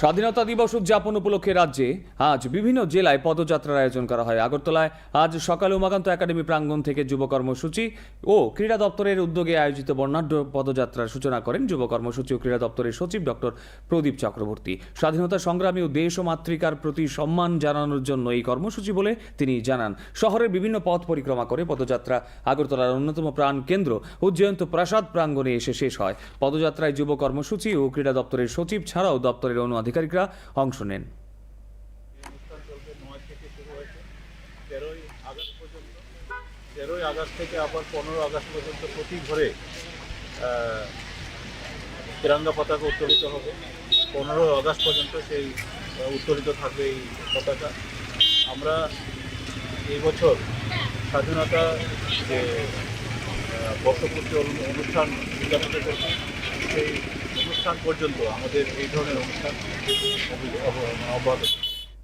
স্বাধীনতা দিবস উদযাপন উপলক্ষে রাজ্যে আজ বিভিন্ন জেলায় পদযাত্রার আয়োজন করা হয়। আগরতলায় আজ সকালে উমাকান্ত একাডেমি প্রাঙ্গণ থেকে যুব কর্মসূচি ও ক্রীড়া দপ্তরের উদ্যোগে আয়োজিত বর্ণাঢ্য পদযাত্রার সূচনা করেন যুব কর্মসূচি ও ক্রীড়া দপ্তরের সচিব ডক্টর প্রদীপ চক্রবর্তী। স্বাধীনতা সংগ্রামী ও দেশ ও মাতৃকার প্রতি সম্মান জানানোর জন্য এই কর্মসূচি বলে তিনি জানান। শহরের বিভিন্ন পথ পরিক্রমা করে পদযাত্রা আগরতলার অন্যতম প্রাণ কেন্দ্র উজ্জয়ন্ত প্রাসাদ প্রাঙ্গণে এসে শেষ হয়। পদযাত্রায় যুব কর্মসূচি ও ক্রীড়া দপ্তরের সচিব ছাড়াও দপ্তরের অন্য আধিকারিকরা অংশ নেন। তেরোই আগস্ট পর্যন্ত তেরোই আগস্ট থেকে আবার পনেরো আগস্ট পর্যন্ত প্রতি ঘরে তিরঙ্গা পতাকা উত্তোলিত হবে পনেরো আগস্ট পর্যন্ত সেই উত্তোলিত থাকবে এই পতাকা আমরা এই বছর স্বাধীনতা যে বর্ষপূর্তি অনুষ্ঠান উদযাপন করছি সেই অনুষ্ঠান পর্যন্ত আমাদের এই ধরনের অনুষ্ঠান অবি- অব্যাহত।